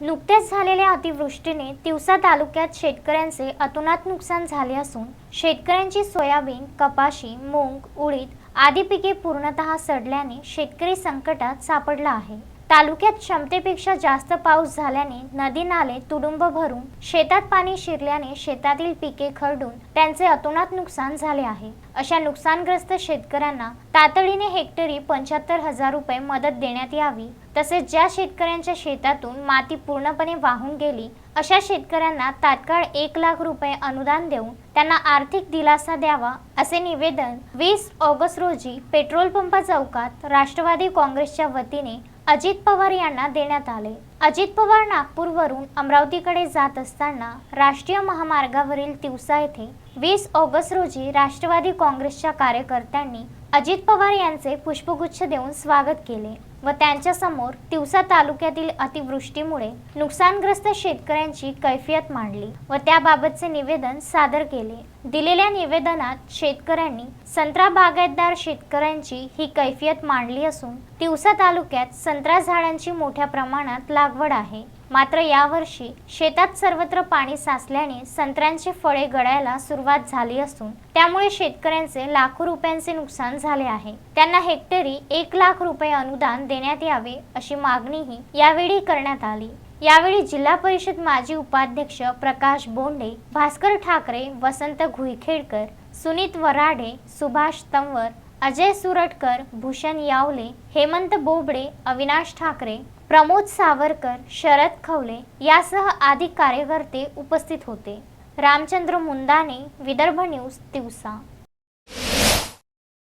नुकत्याच झालेल्या अतिवृष्टीने तिवसा तालुक्यात शेतकऱ्यांचे अतोनात नुकसान झाले असून शेतकऱ्यांची सोयाबीन कपाशी मूग उडीद आदी पिके पूर्णतः सडल्याने शेतकरी संकटात सापडला आहे. तालुक्यात क्षमतेपेक्षा जास्त पाऊस झाल्याने नदी नाले तुडुंब भरून शेतात पाणी शिरल्याने शेतातील पिके खरडून त्यांचे अतोनात नुकसान झाले आहे. अशा नुकसानग्रस्त शेतकऱ्यांना तातडीने हेक्टरी पंच्याहत्तर हजार रुपये मदत देण्यात यावी तसेच ज्या शेतकऱ्यांच्या शेतातून माती पूर्णपणे वाहून गेली अशा शेतकऱ्यांना तात्काळ एक लाख रुपये अनुदान देऊन त्यांना आर्थिक दिलासा द्यावा असे निवेदन वीस ऑगस्ट रोजी पेट्रोल पंप चौकात राष्ट्रवादी काँग्रेसच्या वतीने अजित पवार यांना देण्यात आले. अजित पवार नागपूरवरून अमरावतीकडे जात असताना राष्ट्रीय महामार्गावरील तिवसा येथे वीस ऑगस्ट रोजी राष्ट्रवादी काँग्रेसच्या कार्यकर्त्यांनी अजित पवार यांचे पुष्पगुच्छ देऊन स्वागत केले व त्यांच्यासमोर तिवसा तालुक्यातील अतिवृष्टीमुळे नुकसानग्रस्त शेतकऱ्यांची कैफियत मांडली व त्याबाबतचे निवेदन सादर केले. दिलेल्या निवेदनात शेतकऱ्यांनी संत्रा बागायतदार शेतकऱ्यांची ही कैफियत मांडली असून तिवसा तालुक्यात संत्रा झाडांची मोठ्या प्रमाणात लागवड आहे. मात्र यावर्षी शेतात सर्वत्र पाणी साचल्याने संत्र्यांची फळे गळायला सुरुवात झाली असून त्यामुळे शेतकऱ्यांचे लाखो रुपयांचे नुकसान झाले आहे. त्यांना हेक्टरी एक लाख रुपये अनुदान देण्यात यावे अशी मागणीही यावेळी करण्यात आली. यावेळी जिल्हा परिषद माजी उपाध्यक्ष प्रकाश बोंडे भास्कर ठाकरे वसंत घुईखेडकर सुनीत वराडे सुभाष तंवर अजय सुरटकर भूषण यावले हेमंत बोबडे अविनाश ठाकरे प्रमोद सावरकर शरद खवले यासह अधिक कार्यकर्ते उपस्थित होते. रामचंद्र मुंदाने विदर्भ न्यूज दिवसा